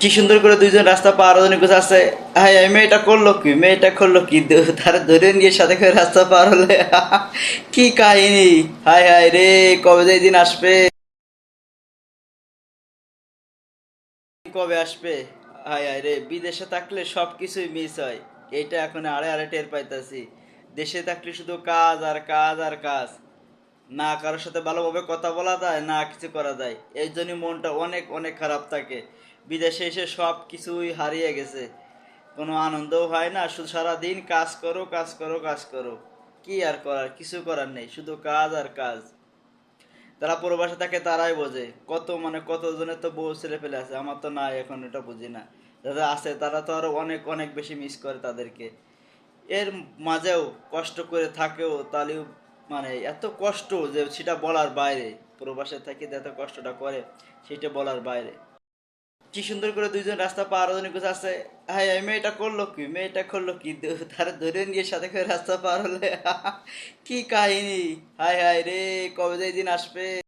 কি সুন্দর করে দুইজন রাস্তা পার হতে কিছু আছে। হাই মেয়েটা করল কি? মেয়েটা করল কি? তারা ধরে নিয়ে সাথে করে রাস্তা পার হলে। কি কাহিনী? হাই হাই রে, কবে যে দিন আসবে? কবে আসবে? হাই হাই রে, বিদেশে থাকলে সব কিছুই মিস হয়। এইটা এখন আড়ে আড়ে টের পাইতাছি। দেশে থাকলে শুধু কাজ আর কাজ আর কাজ। না কারোর সাথে ভালোভাবে কথা বলা যায়, না কিছু করা যায়, এই জন্যই মনটা অনেক অনেক খারাপ থাকে। বিদেশে এসে সব কিছুই হারিয়ে গেছে। কোনো আনন্দও হয় না, শুধু সারাদিন কাজ করো কাজ করো কাজ করো। কি আর করার, কিছু করার নেই, শুধু কাজ আর কাজ। তারা প্রবাসে থাকে, তারাই বোঝে। কত মানে কত জনের তো বউ ছেলে ফেলে আছে, আমার তো নাই এখন, এটা বুঝি না। যারা আছে, তারা তো আরও অনেক অনেক বেশি মিস করে তাদেরকে। এর মাঝেও কষ্ট করে থাকেও, তাহলেও মানে এত কষ্ট যে সেটা বলার বাইরে প্রবাসে থেকে এত কষ্টটা করে, সেটা বলার বাইরে। কি সুন্দর করে দুইজন রাস্তা পার হতে কিছু আছে হ্যাঁ মেয়েটা করল কি? মেয়েটা করল কি? তারা ধরে নিয়ে সাথে করে রাস্তা পার হলে, কি কাহিনী? হায় হায় রে, কবে যে দিন আসবে?